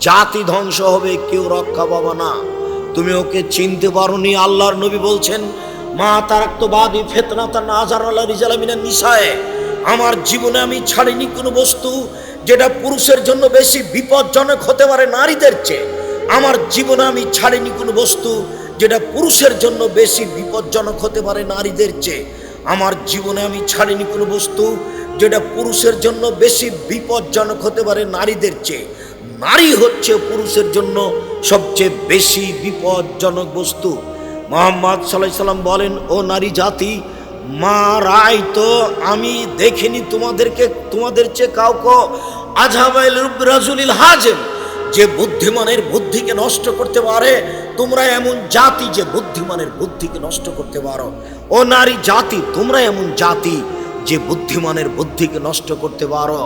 জাতি ধ্বংস হবে, কেউ রক্ষা পাবা না। তুমি ওকে চিনতে পারোনি, আল্লাহর নবী বলছেন, মা তারাক্তবাদী ফেতনা তার নাজার আল্লাহ রিজালামিনা নিশায়। আমার জীবনে আমি ছাড়িনি কোনো বস্তু যেটা পুরুষের জন্য বেশি বিপজ্জনক হতে পারে নারীদের চেয়ে। আমার জীবনে আমি ছাড়িনি কোনো বস্তু যেটা পুরুষের জন্য বেশি বিপজ্জনক হতে পারে নারীদের চেয়ে। আমার জীবনে আমি ছাড়িনি কোনো বস্তু যেটা পুরুষের জন্য বেশি বিপজ্জনক হতে পারে নারীদের চেয়ে। নারী হচ্ছে পুরুষের জন্য সবচেয়ে বেশি বিপজ্জনক বস্তু। মোহাম্মদ সাল্লাম বলেন, ও নারী জাতি মা রায় তো আমি দেখিনি তোমাদেরকে, তোমাদের চেয়ে কাউকে আজহাবাইল রাজুলিল যে বুদ্ধিমানের বুদ্ধিকে নষ্ট করতে পারে, তোমরা এমন জাতি যে বুদ্ধিমানের বুদ্ধিকে নষ্ট করতে পারো। ও নারী জাতি, তোমরা এমন জাতি যে বুদ্ধিমানের বুদ্ধিকে নষ্ট করতে পারো।